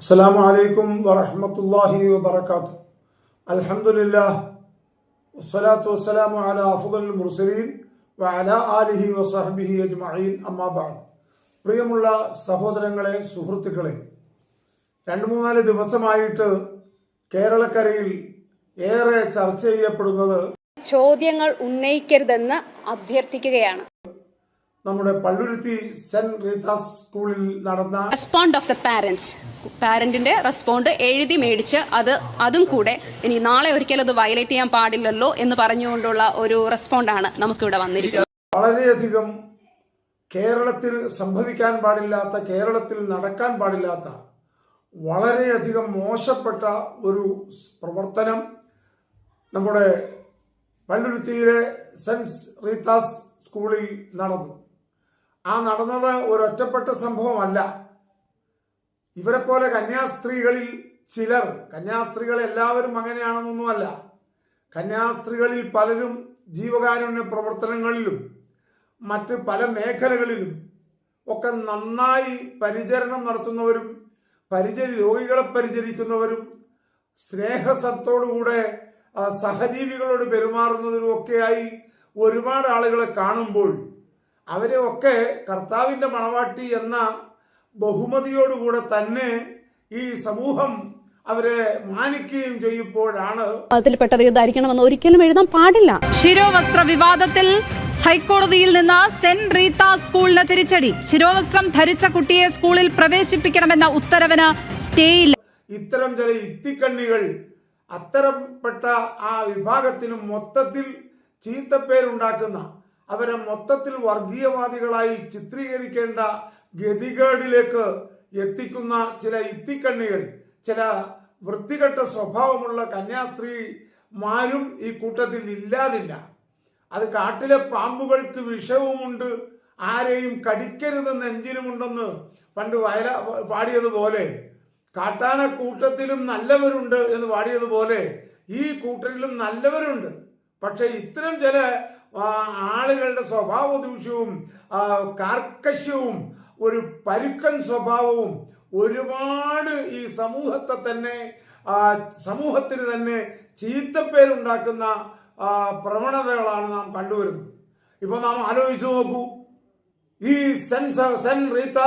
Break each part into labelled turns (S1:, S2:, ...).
S1: അസ്സാം വലൈക്കും വറഹമത്തല്ലാഹി വബർക്കാത്തു അലഹമുല്ലാ വസ്സലാത്തു വസ്സലാമു അല അഫുദൽ മുർസലീൻ വഅല ആലിഹി വസഹബിഹി അജ്മഈൻ. അമ്മാബാദ് പ്രിയമുള്ള സഹോദരങ്ങളെ സുഹൃത്തുക്കളെ രണ്ട് മൂന്നാൽ ദിവസമായിട്ട് കേരളക്കരയിൽ ഏറെ ചർച്ച ചെയ്യപ്പെടുന്നത്
S2: ചോദ്യങ്ങൾ ഉന്നയിക്കരുതെന്ന് അഭ്യർത്ഥിക്കുകയാണ്.
S1: നമ്മുടെ പള്ളുരുത്തി സെന്റ് റീതാസ് സ്കൂളിൽ നടന്ന
S2: റെസ്പോണ്ട് ഓഫ് ദ പാരന്റ്സ് പാരന്റിന്റെ റെസ്പോണ്ട് എഴുതി മേടിച്ച് അത് അതും കൂടെ ഇനി നാളെ ഒരിക്കലും അത് വയലേറ്റ് ചെയ്യാൻ പാടില്ലല്ലോ എന്ന് പറഞ്ഞുകൊണ്ടുള്ള ഒരു റെസ്പോണ്ടാണ് നമുക്കിവിടെ വന്നിരിക്കുന്നത്.
S1: വളരെയധികം കേരളത്തിൽ സംഭവിക്കാൻ പാടില്ലാത്ത കേരളത്തിൽ നടക്കാൻ പാടില്ലാത്ത വളരെയധികം മോശപ്പെട്ട ഒരു പ്രവർത്തനം നമ്മുടെ പള്ളുരുത്തിയിലെ സെന്റ് റീതാസ് സ്കൂളിൽ നടന്നു. ആ നടന്നത് ഒരൊറ്റപ്പെട്ട സംഭവമല്ല. ഇവരെ പോലെ കന്യാസ്ത്രീകളിൽ ചിലർ കന്യാസ്ത്രീകൾ എല്ലാവരും അങ്ങനെയാണെന്നൊന്നുമല്ല. കന്യാസ്ത്രീകളിൽ പലരും ജീവകാരുണ്യ പ്രവർത്തനങ്ങളിലും മറ്റ് പല മേഖലകളിലും ഒക്കെ നന്നായി പരിചരണം നടത്തുന്നവരും പരിചരി രോഗികളെ പരിചരിക്കുന്നവരും സ്നേഹസത്തോടുകൂടെ സഹജീവികളോട് പെരുമാറുന്നതിനും ഒക്കെയായി ഒരുപാട് ആളുകളെ കാണുമ്പോൾ അവരെ ഒക്കെ കർത്താവിന്റെ മണവാട്ടി എന്ന ബഹുമതിയോടുകൂടെ തന്നെ ഈ സമൂഹം അവരെ മാനിക്കുകയും ചെയ്യുമ്പോഴാണ്
S2: അതിൽപ്പെട്ടവർ ഇതായിരിക്കണമെന്ന് ഒരിക്കലും എഴുതാൻ പാടില്ല.
S3: ശിരോവസ്ത്ര വിവാദത്തിൽ ഹൈക്കോടതിയിൽ നിന്ന് സെന്റ് റീത്ത സ്കൂളിന് തിരിച്ചടി. ശിരോവസ്ത്രം ധരിച്ച കുട്ടിയെ സ്കൂളിൽ പ്രവേശിപ്പിക്കണമെന്ന ഉത്തരവിന് സ്റ്റേയില്ല.
S1: ഇത്തരം ചില ഇത്തിക്കണ്ണികൾ അത്തരപ്പെട്ട ആ വിഭാഗത്തിന് മൊത്തത്തിൽ ചീത്തപ്പേരുണ്ടാക്കുന്ന അവരെ മൊത്തത്തിൽ വർഗീയവാദികളായി ചിത്രീകരിക്കേണ്ട ഗതികേടിലേക്ക് എത്തിക്കുന്ന ചില ഇത്തിക്കണ്ണികൾ ചില വൃത്തികെട്ട സ്വഭാവമുള്ള കന്യാസ്ത്രീമാരും ഈ കൂട്ടത്തിൽ ഇല്ലാതില്ല. അത് കാട്ടിലെ പാമ്പുകൾക്ക് വിഷവുമുണ്ട്. ആരെയും കടിക്കരുത് നെഞ്ചിലുമുണ്ടെന്ന് പണ്ട് വയല പാടിയതുപോലെ കാട്ടാന കൂട്ടത്തിലും നല്ലവരുണ്ട് എന്ന് പാടിയതുപോലെ ഈ കൂട്ടത്തിലും നല്ലവരുണ്ട്. പക്ഷെ ഇത്തരം ചില ആളുകളുടെ സ്വഭാവ ദൂഷ്യവും കാർക്കശ്യവും ഒരു പരുക്കൻ സ്വഭാവവും ഒരുപാട് ഈ സമൂഹത്തെ തന്നെ സമൂഹത്തിന് തന്നെ ചീത്തപ്പേരുണ്ടാക്കുന്ന പ്രവണതകളാണ് നാം കണ്ടുവരുന്നത്. ഇപ്പൊ നാം ആലോചിച്ചു നോക്കൂ. ഈ സെൻസ് സെന്റ്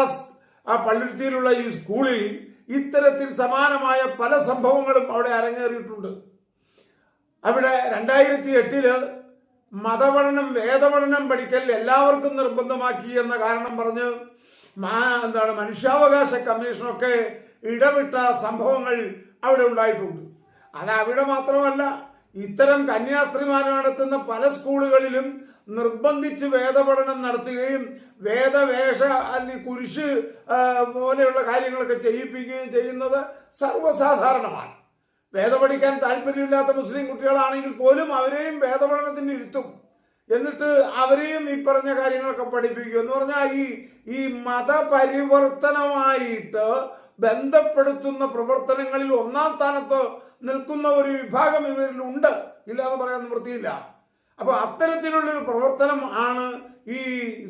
S1: ആ പള്ളുരുത്തിയിലുള്ള ഈ സ്കൂളിൽ ഇത്തരത്തിൽ സമാനമായ പല സംഭവങ്ങളും അവിടെ അരങ്ങേറിയിട്ടുണ്ട്. അവിടെ രണ്ടായിരത്തി എട്ടിൽ മതപഠനം വേദപഠനം പഠിക്കൽ എല്ലാവർക്കും നിർബന്ധമാക്കി എന്ന കാരണം പറഞ്ഞ് എന്താണ് മനുഷ്യാവകാശ കമ്മീഷനൊക്കെ ഇടപെട്ട സംഭവങ്ങൾ അവിടെ ഉണ്ടായിട്ടുണ്ട്. അത് അവിടെ മാത്രമല്ല ഇത്തരം കന്യാസ്ത്രീമാർ നടത്തുന്ന പല സ്കൂളുകളിലും നിർബന്ധിച്ച് വേദപഠനം നടത്തുകയും വേദവേഷ അല്ലെങ്കിൽ കുരിശ് പോലെയുള്ള കാര്യങ്ങളൊക്കെ ചെയ്യിപ്പിക്കുകയും ചെയ്യുന്നത് സർവസാധാരണമാണ്. വേദം പഠിക്കാൻ താല്പര്യമില്ലാത്ത മുസ്ലിം കുട്ടികളാണെങ്കിൽ പോലും അവരെയും വേദപഠനത്തിന് ഇരുത്തും. എന്നിട്ട് അവരെയും ഈ പറഞ്ഞ കാര്യങ്ങളൊക്കെ പഠിപ്പിക്കും. എന്ന് പറഞ്ഞാൽ ഈ ഈ മതപരിവർത്തനമായിട്ട് ബന്ധപ്പെടുത്തുന്ന പ്രവർത്തനങ്ങളിൽ ഒന്നാം സ്ഥാനത്ത് നിൽക്കുന്ന ഒരു വിഭാഗം ഇവരിൽ ഉണ്ട്. ഇല്ല എന്ന് പറയാൻ നിവൃത്തിയില്ല. അപ്പൊ അത്തരത്തിലുള്ളൊരു പ്രവർത്തനം ആണ് ഈ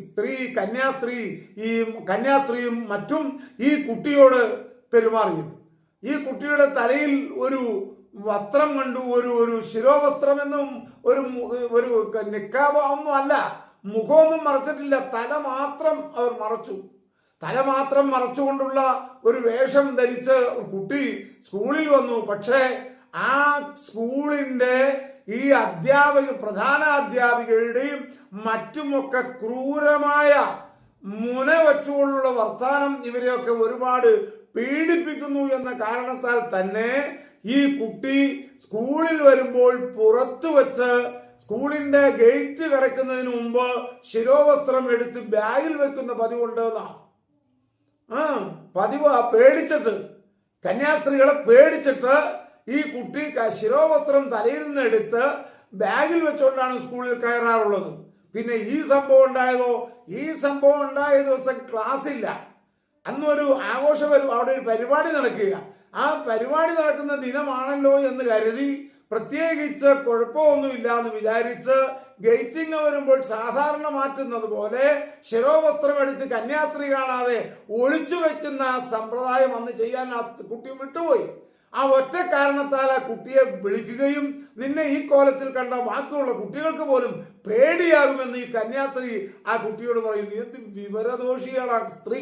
S1: സ്ത്രീ കന്യാസ്ത്രീ ഈ കന്യാസ്ത്രീയും മറ്റും ഈ കുട്ടിയോട് പെരുമാറിയത്. ഈ കുട്ടിയുടെ തലയിൽ ഒരു വസ്ത്രം കണ്ടു ഒരു ഒരു ശിരോവസ്ത്രമെന്നും ഒരു ഒരു നിക്കാബ് ഒന്നും അല്ല മുഖമൊന്നും മറച്ചിട്ടില്ല തല മാത്രം അവർ മറച്ചു. തല മാത്രം മറച്ചുകൊണ്ടുള്ള ഒരു വേഷം ധരിച്ച് കുട്ടി സ്കൂളിൽ വന്നു. പക്ഷേ ആ സ്കൂളിന്റെ ഈ അധ്യാപക പ്രധാന അധ്യാപികയുടെയും മറ്റുമൊക്കെ ക്രൂരമായ മുന വച്ചുകൊണ്ടുള്ള വർത്താനം ഇവരെയൊക്കെ ഒരുപാട് പീഡിപ്പിക്കുന്നു എന്ന കാരണത്താൽ തന്നെ ഈ കുട്ടി സ്കൂളിൽ വരുമ്പോൾ പുറത്തു വെച്ച് സ്കൂളിന്റെ ഗേറ്റ് കിടക്കുന്നതിന് മുമ്പ് ശിരോവസ്ത്രം എടുത്ത് ബാഗിൽ വെക്കുന്ന പതിവുണ്ടെന്നാ ആ പതിവ് പേടിച്ചിട്ട് കന്യാസ്ത്രീകളെ പേടിച്ചിട്ട് ഈ കുട്ടി ശിരോവസ്ത്രം തലയിൽ നിന്ന് എടുത്ത് ബാഗിൽ വെച്ചുകൊണ്ടാണ് സ്കൂളിൽ കയറാറുള്ളത്. പിന്നെ ഈ സംഭവം ഉണ്ടായതോ? ഈ സംഭവം ഉണ്ടായ ദിവസം ക്ലാസ് ഇല്ല അന്ന് ഒരു ആഘോഷ അവിടെ ഒരു പരിപാടി നടക്കുക. ആ പരിപാടി നടക്കുന്ന ദിനമാണല്ലോ എന്ന് കരുതി പ്രത്യേകിച്ച് കുഴപ്പമൊന്നുമില്ല എന്ന് വിചാരിച്ച് ഗേറ്റിംഗ് വരുമ്പോൾ സാധാരണ മാറ്റുന്നത് പോലെ ശിരോവസ്ത്രം എടുത്ത് കന്യാസ്ത്രീ കാണാതെ ഒളിച്ചു വെക്കുന്ന സമ്പ്രദായം അന്ന് ചെയ്യാൻ ആ കുട്ടി വിട്ടുപോയി. ആ ഒറ്റ കാരണത്താൽ ആ കുട്ടിയെ വിളിക്കുകയും നിന്നെ ഈ കോലത്തിൽ കണ്ട ബാക്കിയുള്ള കുട്ടികൾക്ക് പോലും പേടിയാകുമെന്ന് ഈ കന്യാസ്ത്രീ ആ കുട്ടിയോട് പറയും "നീ എന്ത് വിവരദോഷിയാണ് ആ സ്ത്രീ?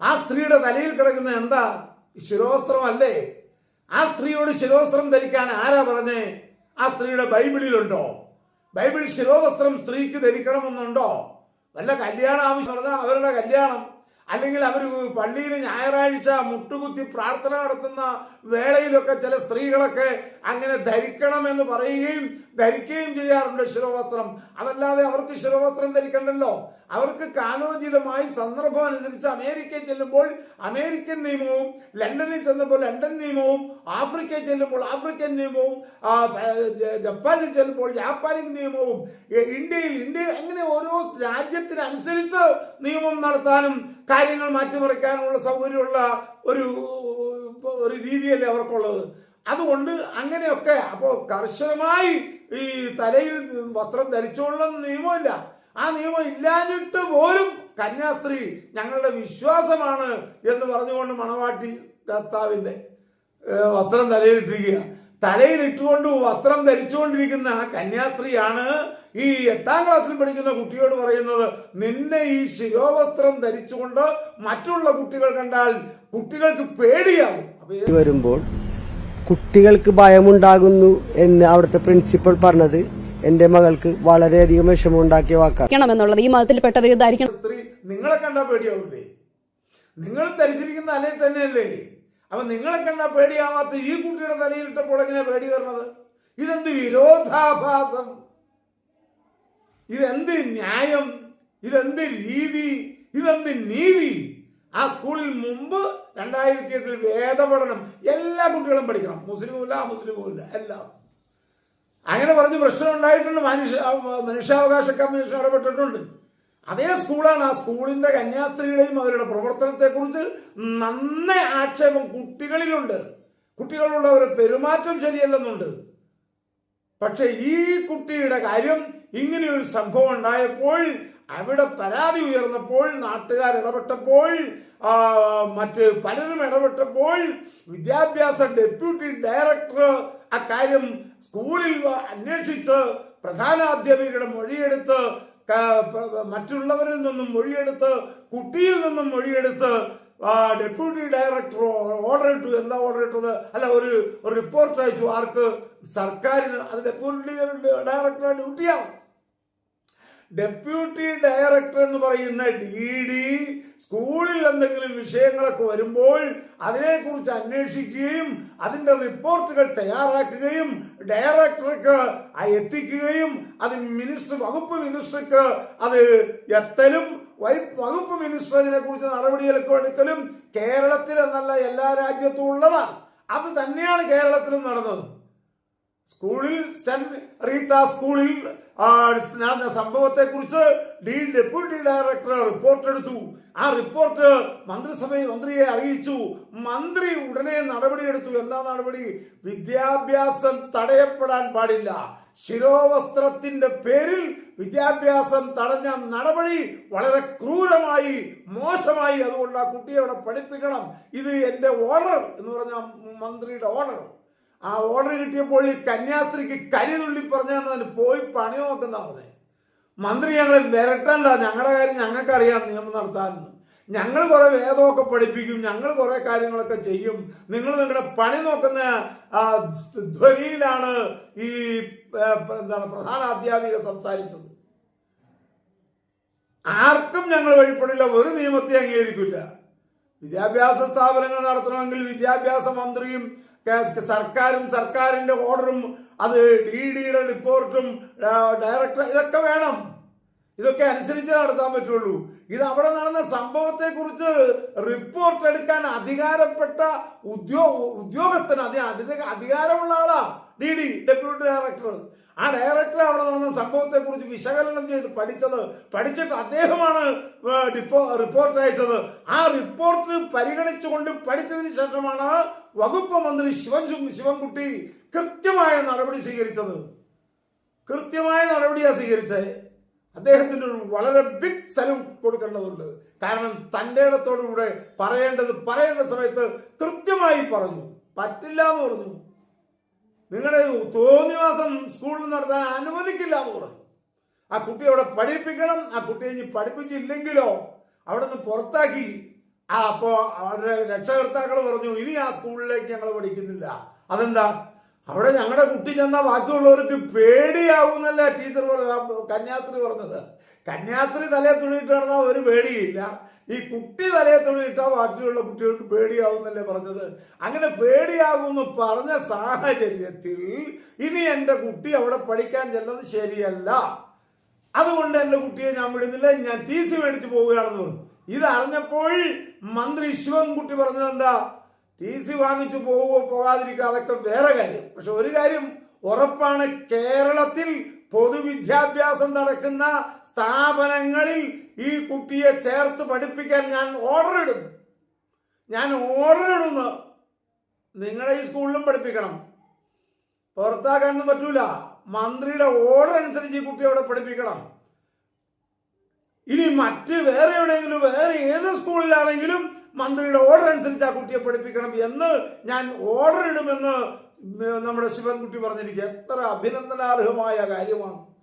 S1: ആ സ്ത്രീയുടെ തലയിൽ കിടക്കുന്ന എന്താ? ശിരോവസ്ത്രമല്ലേ ആ സ്ത്രീയോട് ശിരോവസ്ത്രം ധരിക്കാൻ ആരാ പറഞ്ഞേ? ആ സ്ത്രീയുടെ ബൈബിളിലുണ്ടോ? ബൈബിൾ ശിരോവസ്ത്രം സ്ത്രീക്ക് ധരിക്കണമെന്നുണ്ടോ? വല്ല കല്യാണം ആവശ്യം അവരുടെ കല്യാണം. അല്ലെങ്കിൽ അവർ പള്ളിയിൽ ഞായറാഴ്ച മുട്ടുകുത്തി പ്രാർത്ഥന നടത്തുന്ന വേളയിലൊക്കെ ചില സ്ത്രീകളൊക്കെ അങ്ങനെ ധരിക്കണമെന്ന് പറയുകയും ധരിക്കുകയും ചെയ്യാറുണ്ട് ശിരോവസ്ത്രം. അതല്ലാതെ അവർക്ക് ശിരോവസ്ത്രം ധരിക്കണ്ടല്ലോ. അവർക്ക് കാലോചിതമായി സന്ദർഭം അനുസരിച്ച് അമേരിക്കയിൽ ചെല്ലുമ്പോൾ അമേരിക്കൻ നിയമവും ലണ്ടനിൽ ചെന്നപ്പോൾ ലണ്ടൻ നിയമവും ആഫ്രിക്കയിൽ ചെല്ലുമ്പോൾ ആഫ്രിക്കൻ നിയമവും ജപ്പാനിൽ ചെല്ലുമ്പോൾ ജാപ്പാനിക് നിയമവും ഇന്ത്യയിൽ ഇന്ത്യ അങ്ങനെ ഓരോ രാജ്യത്തിനനുസരിച്ച് നിയമം നടത്താനും കാര്യങ്ങൾ മാറ്റിമറിക്കാനുമുള്ള സൗകര്യമുള്ള ഒരു ഒരു രീതിയല്ലേ അവർക്കുള്ളത്. അതുകൊണ്ട് അങ്ങനെയൊക്കെ അപ്പോൾ കർശനമായി ഈ തലയിൽ വസ്ത്രം ധരിച്ചോളണം നിയമമില്ല. ആ നിയമം ഇല്ലാഞ്ഞിട്ട് പോലും കന്യാസ്ത്രീ ഞങ്ങളുടെ വിശ്വാസമാണ് എന്ന് പറഞ്ഞുകൊണ്ട് മണവാട്ടി കർത്താവിന്റെ വസ്ത്രം തലയിലിട്ടിരിക്കുക. തലയിലിട്ടുകൊണ്ട് വസ്ത്രം ധരിച്ചുകൊണ്ടിരിക്കുന്ന ആ കന്യാസ്ത്രീയാണ് ഈ എട്ടാം ക്ലാസ്സിൽ പഠിക്കുന്ന കുട്ടിയോട് പറയുന്നത് നിന്നെ ഈ ശിരോവസ്ത്രം ധരിച്ചുകൊണ്ട് മറ്റുള്ള കുട്ടികൾ കണ്ടാൽ കുട്ടികൾക്ക് പേടിയാവും
S4: വരുമ്പോൾ കുട്ടികൾക്ക് ഭയമുണ്ടാകുന്നു എന്ന് അവിടുത്തെ പ്രിൻസിപ്പൽ പറഞ്ഞത് എന്റെ മകൾക്ക് വളരെയധികം വിഷമമുണ്ടാക്കിയ വാക്കാണ്.
S2: എന്നുള്ളത് ഈ മതത്തിൽപ്പെട്ടവർ ഇതായിരിക്കണം.
S1: സ്ത്രീ നിങ്ങളെ കണ്ടാ പേടിയാവില്ലേ നിങ്ങൾ ധരിച്ചിരിക്കുന്ന തലയിൽ തന്നെയല്ലേ? അപ്പൊ നിങ്ങളെ കണ്ടാ പേടിയാവാത്ത ഈ കുട്ടിയുടെ തലയിലിട്ടപ്പോൾ എങ്ങനെ പേടി വരുന്നത് ഇതെന്ത് വിരോധാഭാസം? ഇതെന്ത് ന്യായം? ഇതെന്ത് രീതി? ഇതെന്ത് നീതി? ആ സ്കൂളിൽ മുമ്പ് രണ്ടായിരത്തി എട്ടിൽ വേദപഠനം എല്ലാ കുട്ടികളും പഠിക്കണം. മുസ്ലിമുമില്ല അമുസ്ലിമുമില്ല എല്ലാം. അങ്ങനെ പറഞ്ഞ് പ്രശ്നം ഉണ്ടായിട്ടുണ്ട് മനുഷ്യ മനുഷ്യാവകാശ കമ്മീഷൻ ഇടപെട്ടിട്ടുണ്ട്. അതേ സ്കൂളാണ്. ആ സ്കൂളിന്റെ കന്യാസ്ത്രീയുടെയും അവരുടെ പ്രവർത്തനത്തെക്കുറിച്ച് നന്നേ ആക്ഷേപം കുട്ടികളിലുണ്ട്. കുട്ടികളുടെ ഒരു പെരുമാറ്റം ശരിയല്ലെന്നുണ്ട്. പക്ഷെ ഈ കുട്ടിയുടെ കാര്യം ഇങ്ങനെയൊരു സംഭവം ഉണ്ടായപ്പോൾ അവിടെ പരാതി ഉയർന്നപ്പോൾ നാട്ടുകാർ ഇടപെട്ടപ്പോൾ മറ്റ് പലരും ഇടപെട്ടപ്പോൾ വിദ്യാഭ്യാസ ഡെപ്യൂട്ടി ഡയറക്ടർ അക്കാര്യം സ്കൂളിൽ അന്വേഷിച്ച് പ്രധാനാധ്യാപികയുടെ മൊഴിയെടുത്ത് മറ്റുള്ളവരിൽ നിന്നും മൊഴിയെടുത്ത് കുട്ടിയിൽ നിന്നും മൊഴിയെടുത്ത് ഡെപ്യൂട്ടി ഡയറക്ടർ ഓർഡർ ഇട്ടു. എന്താ ഓർഡർ ഇട്ടത്? അല്ല ഒരു റിപ്പോർട്ട് അയച്ചു. ആർക്ക്? സർക്കാരിന്. അത് ഡെപ്യൂട്ടി ഡയറക്ടറുടെ ഡ്യൂട്ടിയാണ്. ഡെപ്യൂട്ടി ഡയറക്ടർ എന്ന് പറയുന്ന ഡി ഡി സ്കൂളിൽ എന്തെങ്കിലും വിഷയങ്ങളൊക്കെ വരുമ്പോൾ അതിനെക്കുറിച്ച് അന്വേഷിക്കുകയും അതിന്റെ റിപ്പോർട്ടുകൾ തയ്യാറാക്കുകയും ഡയറക്ടർക്ക് എത്തിക്കുകയും അത് മിനിസ്റ്റർ വകുപ്പ് മിനിസ്റ്റർക്ക് അത് എത്തലും വകുപ്പ് മിനിസ്റ്റർ അതിനെ കുറിച്ച് നടപടികളൊക്കെ എടുക്കലും കേരളത്തിൽ എന്നല്ല എല്ലാ രാജ്യത്തും ഉള്ളതാണ്. അത് തന്നെയാണ് കേരളത്തിലും നടന്നത്. സ്കൂളിൽ സെന്റ് റീത്ത സ്കൂളിൽ നടന്ന സംഭവത്തെ കുറിച്ച് ഡീൻ ഡെപ്യൂട്ടി ഡയറക്ടർ റിപ്പോർട്ട് എടുത്തു. ആ റിപ്പോർട്ട് മന്ത്രിസഭയിൽ മന്ത്രിയെ അറിയിച്ചു. മന്ത്രി ഉടനെ നടപടിയെടുത്തു. എന്താ നടപടി? വിദ്യാഭ്യാസം തടയപ്പെടാൻ പാടില്ല. ശിരോവസ്ത്രത്തിന്റെ പേരിൽ വിദ്യാഭ്യാസം തടഞ്ഞ നടപടി വളരെ ക്രൂരമായി മോശമായി. അതുകൊണ്ട് ആ കുട്ടിയെ അവിടെ പഠിപ്പിക്കണം. ഇത് എന്റെ ഓർഡർ എന്ന് പറഞ്ഞ മന്ത്രിയുടെ ഓർഡർ. ആ ഓർഡർ കിട്ടിയപ്പോൾ ഈ കന്യാസ്ത്രീക്ക് കരി തുള്ളി പറഞ്ഞു പോയി പണി നോക്കുന്ന പറഞ്ഞേ മന്ത്രി ഞങ്ങളെ വിരട്ടണ്ട. ഞങ്ങളുടെ കാര്യം ഞങ്ങൾക്കറിയാം. നിയമം നടത്താൻ. ഞങ്ങൾ കുറെ വേദമൊക്കെ പഠിപ്പിക്കും. ഞങ്ങൾ കുറെ കാര്യങ്ങളൊക്കെ ചെയ്യും. നിങ്ങൾ നിങ്ങളുടെ പണി നോക്കുന്ന ധ്വനിയിലാണ് ഈ എന്താണ് പ്രധാന അധ്യാപിക സംസാരിച്ചത്. ആർക്കും ഞങ്ങൾ വഴിപ്പെടില്ല. ഒരു നിയമത്തെ അംഗീകരിക്കില്ല. വിദ്യാഭ്യാസ സ്ഥാപനങ്ങൾ നടത്തണമെങ്കിൽ വിദ്യാഭ്യാസ മന്ത്രിയും സർക്കാരും സർക്കാരിന്റെ ഓർഡറും അത് ഡി ഡിയുടെ റിപ്പോർട്ടും ഡയറക്ടർ ഇതൊക്കെ വേണം. ഇതൊക്കെ അനുസരിച്ച് നടത്താൻ പറ്റുള്ളൂ. ഇത് അവിടെ നടന്ന സംഭവത്തെ കുറിച്ച് റിപ്പോർട്ട് എടുക്കാൻ അധികാരപ്പെട്ട ഉദ്യോഗ ഉദ്യോഗസ്ഥൻ അതിന് അധികാരമുള്ള ആളാ ഡി ഡി ഡെപ്യൂട്ടി ഡയറക്ടർ ആ ഡയറക്ടർ അവിടെ നടന്ന സംഭവത്തെ കുറിച്ച് വിശകലനം ചെയ്ത് പഠിച്ചത് പഠിച്ചിട്ട് അദ്ദേഹമാണ് റിപ്പോർട്ട് അയച്ചത്. ആ റിപ്പോർട്ട് പരിഗണിച്ചുകൊണ്ട് പഠിച്ചതിന് ശേഷമാണ് വകുപ്പ് മന്ത്രി ശിവൻ ശിവൻകുട്ടി കൃത്യമായ നടപടി സ്വീകരിച്ചത്. കൃത്യമായ നടപടിയാണ് സ്വീകരിച്ചത്. അദ്ദേഹത്തിന് ഒരു വളരെ ബിഗ് സ്ഥലം കൊടുക്കേണ്ടതുണ്ട്. കാരണം തന്റെ ഇടത്തോടുകൂടെ പറയേണ്ടത് പറയേണ്ട സമയത്ത് കൃത്യമായി പറഞ്ഞു. പറ്റില്ല എന്ന് പറഞ്ഞു. നിങ്ങളുടെ തോന്നിവാസം സ്കൂളിൽ നടത്താൻ അനുവദിക്കില്ല എന്ന് പറഞ്ഞു. ആ കുട്ടി അവിടെ പഠിപ്പിക്കണം ആ കുട്ടിയെ ഇനി പഠിപ്പിച്ചില്ലെങ്കിലോ അവിടെ നിന്ന് പുറത്താക്കി. ആ അപ്പോ അവരുടെ രക്ഷകർത്താക്കൾ പറഞ്ഞു ഇനി ആ സ്കൂളിലേക്ക് ഞങ്ങൾ പഠിക്കുന്നില്ല. അതെന്താ? അവിടെ ഞങ്ങളുടെ കുട്ടി ചെന്ന ബാക്കിയുള്ളവർക്ക് പേടിയാവുന്നല്ല ടീച്ചർ പറഞ്ഞ കന്യാസ്ത്രീ പറഞ്ഞത്. കന്യാസ്ത്രീ തലേ തുണിയിട്ട് നടന്നാൽ ഒരു പേടിയില്ല. ഈ കുട്ടി തലയെ തൊഴിലിട്ടാ ബാക്കിയുള്ള കുട്ടികൾക്ക് പേടിയാവുന്നല്ലേ പറഞ്ഞത്? അങ്ങനെ പേടിയാകുമെന്ന് പറഞ്ഞ സാഹചര്യത്തിൽ ഇനി എന്റെ കുട്ടി അവിടെ പഠിക്കാൻ ചെല്ലുന്നത് ശരിയല്ല. അതുകൊണ്ട് എന്റെ കുട്ടിയെ ഞാൻ വിടുന്നില്ല ഞാൻ തീസ് മേടിച്ച് പോവുകയാണെന്ന് പറഞ്ഞു. ഇത് അറിഞ്ഞപ്പോൾ മന്ത്രി ശിവൻകുട്ടി പറഞ്ഞതെന്താ ടി വാങ്ങിച്ചു പോവുകയോ പോകാതിരിക്കുക അതൊക്കെ വേറെ കാര്യം. പക്ഷെ ഒരു കാര്യം ഉറപ്പാണ് കേരളത്തിൽ പൊതുവിദ്യാഭ്യാസം നടക്കുന്ന സ്ഥാപനങ്ങളിൽ ഈ കുട്ടിയെ ചേർത്ത് പഠിപ്പിക്കാൻ ഞാൻ ഓർഡർ ഇടും. ഞാൻ ഓർഡർ ഇടുന്നു. നിങ്ങളെ ഈ സ്കൂളിലും പഠിപ്പിക്കണം. പുറത്താക്കാനൊന്നും പറ്റൂല. മന്ത്രിയുടെ ഓർഡർ അനുസരിച്ച് ഈ കുട്ടിയെ അവിടെ പഠിപ്പിക്കണം. ഇനി മറ്റ് വേറെ എവിടെയെങ്കിലും വേറെ ഏത് സ്കൂളിലാണെങ്കിലും മന്ത്രിയുടെ ഓർഡർ അനുസരിച്ച് ആ കുട്ടിയെ പഠിപ്പിക്കണം എന്ന് ഞാൻ ഓർഡർ ഇടുമെന്ന് നമ്മുടെ ശിവൻകുട്ടി പറഞ്ഞിരിക്കുക. എത്ര അഭിനന്ദനാർഹമായ കാര്യമാണ്.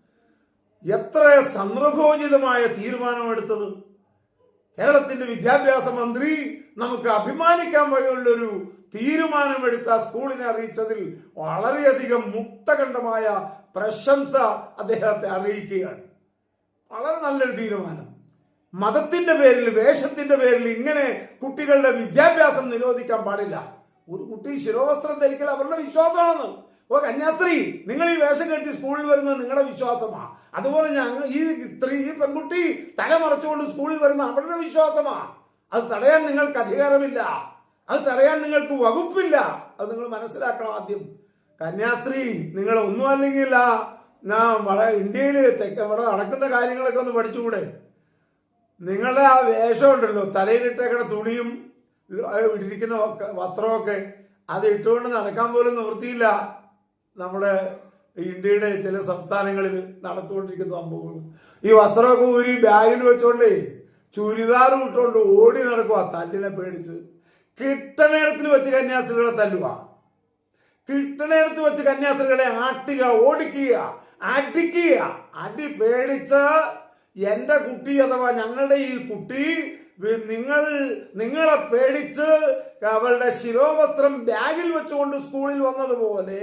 S1: എത്ര സന്ദർഭോചിതമായ തീരുമാനമെടുത്തത്? കേരളത്തിന്റെ വിദ്യാഭ്യാസ മന്ത്രി നമുക്ക് അഭിമാനിക്കാൻ വഴിയുള്ളൊരു തീരുമാനമെടുത്ത സ്കൂളിനെ അറിയിച്ചതിൽ വളരെയധികം മുക്തകണ്ഠമായ പ്രശംസ അദ്ദേഹത്തെ അറിയിക്കുകയാണ്. വളരെ നല്ലൊരു തീരുമാനം. മതത്തിന്റെ പേരിൽ വേഷത്തിന്റെ പേരിൽ ഇങ്ങനെ കുട്ടികളുടെ വിദ്യാഭ്യാസം നിരോധിക്കാൻ പാടില്ല. ഒരു കുട്ടി ശിരോവസ്ത്രം ധരിക്കൽ അവരുടെ വിശ്വാസമാണെന്ന്. ഓ കന്യാസ്ത്രീ നിങ്ങൾ ഈ വേഷം കെട്ടി സ്കൂളിൽ വരുന്നത് നിങ്ങളുടെ വിശ്വാസമാ. അതുപോലെ ഞങ്ങൾ ഈ സ്ത്രീ ഈ പെൺകുട്ടി തല മറച്ചുകൊണ്ട് സ്കൂളിൽ വരുന്ന അവരുടെ വിശ്വാസമാ. അത് തടയാൻ നിങ്ങൾക്ക് അധികാരമില്ല. അത് തടയാൻ നിങ്ങൾക്ക് വകുപ്പില്ല. അത് നിങ്ങൾ മനസ്സിലാക്കണം ആദ്യം. കന്യാസ്ത്രീ നിങ്ങൾ ഒന്നും അല്ലെങ്കിൽ ഇന്ത്യയിൽ തെക്ക് ഇവിടെ നടക്കുന്ന കാര്യങ്ങളൊക്കെ ഒന്ന് പഠിച്ചുകൂടെ. നിങ്ങളുടെ ആ വേഷം ഉണ്ടല്ലോ തലയിലിട്ടേക്കുന്ന തുണിയും ഇരിക്കുന്ന വസ്ത്രമൊക്കെ അത് ഇട്ടുകൊണ്ട് നടക്കാൻ പോലും നിവൃത്തിയില്ല. നമ്മുടെ ഇന്ത്യയുടെ ചില സംസ്ഥാനങ്ങളിൽ നടത്തുകൊണ്ടിരിക്കുന്ന സംഭവങ്ങൾ. ഈ വസ്ത്രമൊക്കെ ഊരി ബാഗിൽ വെച്ചോണ്ടേ ചുരിദാർ ഇട്ടുകൊണ്ട് ഓടി നടക്കുക തല്ലിനെ പേടിച്ച്. കിട്ടണേരത്തിൽ വെച്ച് കന്യാസ്ത്രീകളെ തല്ലുക. കിട്ടണേരത്ത് വെച്ച് കന്യാസ്ത്രീകളെ ആട്ടുക ഓടിക്കുക അടിക്കുക. അടി പേടിച്ച് എന്റെ കുട്ടി അഥവാ ഞങ്ങളുടെ ഈ കുട്ടി നിങ്ങൾ നിങ്ങളെ പേടിച്ച് അവളുടെ ശിരോവസ്ത്രം ബാഗിൽ വെച്ചുകൊണ്ട് സ്കൂളിൽ വന്നതുപോലെ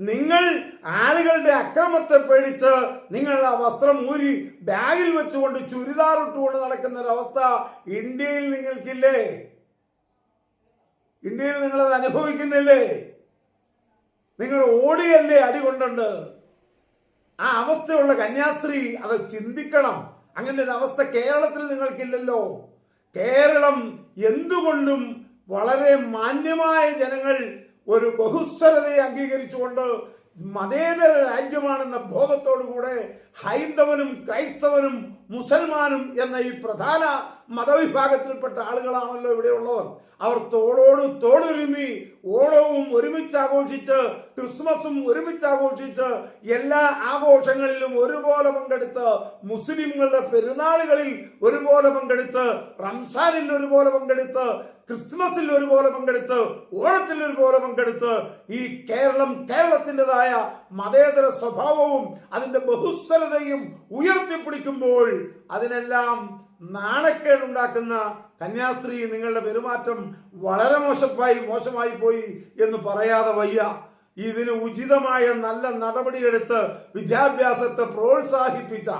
S1: നിങ്ങൾ ആളുകളുടെ അക്രമത്തെ പേടിച്ച് നിങ്ങൾ ആ വസ്ത്രം ഊരി ബാഗിൽ വെച്ചുകൊണ്ട് ചുരിദാർ ഇട്ടുകൊണ്ട് നടക്കുന്ന ഒരവസ്ഥ ഇന്ത്യയിൽ നിങ്ങൾക്കില്ലേ? ഇന്ത്യയിൽ നിങ്ങളത് അനുഭവിക്കുന്നില്ലേ? നിങ്ങൾ ഓടിയല്ലേ അടി കൊണ്ടുണ്ട്? ആ അവസ്ഥയുള്ള കന്യാസ്ത്രീ അത് ചിന്തിക്കണം. അങ്ങനെ ഒരു അവസ്ഥ കേരളത്തിൽ നിങ്ങൾക്കില്ലല്ലോ. കേരളം എന്തുകൊണ്ടും വളരെ മാന്യമായ ജനങ്ങൾ ഒരു ബഹുസ്വരതയെ അംഗീകരിച്ചുകൊണ്ട് മതേതര രാജ്യമാണെന്ന ബോധത്തോടുകൂടെ ഹൈന്ദവനും ക്രൈസ്തവനും മുസൽമാനും എന്ന ഈ പ്രധാന മതവിഭാഗത്തിൽപ്പെട്ട ആളുകളാണല്ലോ ഇവിടെയുള്ളവർ. അവർ തോളോട് തോളൊരുമി ഓണവും ഒരുമിച്ച് ആഘോഷിച്ച് ക്രിസ്മസും ഒരുമിച്ച് ആഘോഷിച്ച് എല്ലാ ആഘോഷങ്ങളിലും ഒരുപോലെ പങ്കെടുത്ത് മുസ്ലിങ്ങളുടെ പെരുന്നാളുകളിൽ ഒരുപോലെ പങ്കെടുത്ത് റംസാനിൽ ഒരുപോലെ പങ്കെടുത്ത് ക്രിസ്മസിൽ ഒരുപോലെ പങ്കെടുത്ത് ഓണത്തിൽ ഒരുപോലെ പങ്കെടുത്ത് ഈ കേരളം കേരളത്തിന്റെതായ മതേതര സ്വഭാവവും അതിന്റെ ബഹുസ്വരതയും ഉയർത്തിപ്പിടിക്കുമ്പോൾ അതിനെല്ലാം നാണക്കേടുണ്ടാക്കുന്ന കന്യാസ്ത്രീ നിങ്ങളുടെ പെരുമാറ്റം വളരെ മോശമായി മോശമായി പോയി എന്ന് പറയാതെ വയ്യ. ഇതിന് ഉചിതമായ നല്ല നടപടിയെടുത്ത് വിദ്യാഭ്യാസത്തെ പ്രോത്സാഹിപ്പിച്ച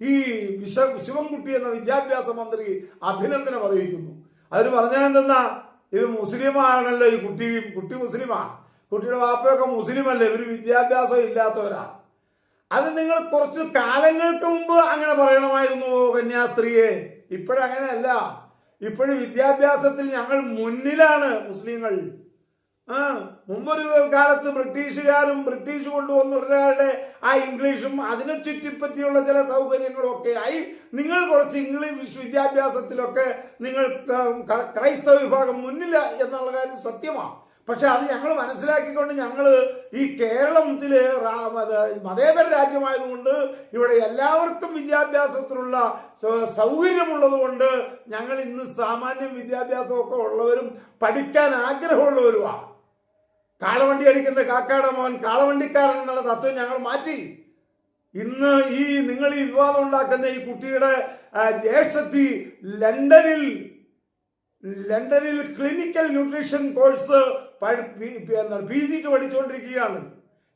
S1: ഈ വിശ ശിവൻകുട്ടി എന്ന വിദ്യാഭ്യാസ മന്ത്രി അഭിനന്ദനം അറിയിക്കുന്നു. അവർ പറഞ്ഞതെന്തെന്നാ ഇത് മുസ്ലിമാണല്ലോ ഈ കുട്ടി. കുട്ടി മുസ്ലിമാ. കുട്ടിയുടെ വാപ്പയൊക്കെ മുസ്ലിമല്ലേ. ഇവർ വിദ്യാഭ്യാസം ഇല്ലാത്തവരാ. അത് നിങ്ങൾ കുറച്ച് കാലങ്ങൾക്ക് മുമ്പ് അങ്ങനെ പറയണമായിരുന്നു കന്യാസ്ത്രീയെ. ഇപ്പോഴങ്ങനെയല്ല. ഇപ്പോഴും വിദ്യാഭ്യാസത്തിൽ ഞങ്ങൾ മുന്നിലാണ് മുസ്ലിങ്ങൾ. ആ മുമ്പൊരു കാലത്ത് ബ്രിട്ടീഷുകാരും ബ്രിട്ടീഷ് കൊണ്ടുവന്ന ഒരാളുടെ ആ ഇംഗ്ലീഷും അതിനെ ചുറ്റിപ്പറ്റിയുള്ള ചില സൗകര്യങ്ങളും ഒക്കെ ആയി. നിങ്ങൾ കുറച്ച് ഇംഗ്ലീഷ് വിദ്യാഭ്യാസത്തിലൊക്കെ നിങ്ങൾ ക്രൈസ്തവ വിഭാഗം മുന്നില എന്നുള്ള കാര്യം സത്യമാണ് പക്ഷെ അത് ഞങ്ങൾ മനസ്സിലാക്കിക്കൊണ്ട് ഞങ്ങൾ ഈ കേരളത്തിലെ മതേതര രാജ്യമായതുകൊണ്ട് ഇവിടെ എല്ലാവർക്കും വിദ്യാഭ്യാസത്തിനുള്ള സൗകര്യമുള്ളത് കൊണ്ട് ഞങ്ങൾ ഇന്ന് സാമാന്യം വിദ്യാഭ്യാസമൊക്കെ ഉള്ളവരും പഠിക്കാൻ ആഗ്രഹമുള്ളവരുമാ. കാളവണ്ടി അടിക്കുന്ന കാക്കയുടെ മോൻ കാളവണ്ടിക്കാരൻ എന്നുള്ള തത്വം ഞങ്ങൾ മാറ്റി. ഇന്ന് ഈ നിങ്ങൾ ഈ വിവാദം ഉണ്ടാക്കുന്ന ഈ കുട്ടിയുടെ ജ്യേഷ്ഠത്തി ലണ്ടനിൽ ലണ്ടനിൽ ക്ലിനിക്കൽ ന്യൂട്രീഷൻ കോഴ്സ് പി ജിക്ക് പഠിച്ചുകൊണ്ടിരിക്കുകയാണ്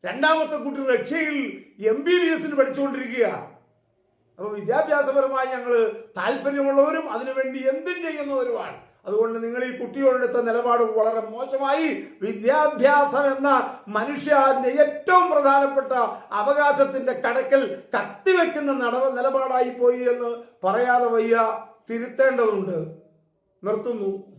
S1: രണ്ടാമത്തെ കുട്ടി റഷ്യയിൽ എം ബി ബി എസിന് പഠിച്ചുകൊണ്ടിരിക്കുക അപ്പോൾ വിദ്യാഭ്യാസപരമായി ഞങ്ങൾ താല്പര്യമുള്ളവരും അതിനുവേണ്ടി എന്തും ചെയ്യുന്നവരുമാണ്. അതുകൊണ്ട് നിങ്ങൾ ഈ കുട്ടിയോടെടുത്ത നിലപാട് വളരെ മോശമായി. വിദ്യാഭ്യാസം എന്ന മനുഷ്യന്റെ ഏറ്റവും പ്രധാനപ്പെട്ട അവകാശത്തിന്റെ കടക്കൽ കത്തിവെക്കുന്ന നട നിലപാടായി പോയി എന്ന് പറയാതെ വയ്യ. തിരുത്തേണ്ടതുണ്ട്. നിർത്തുന്നു.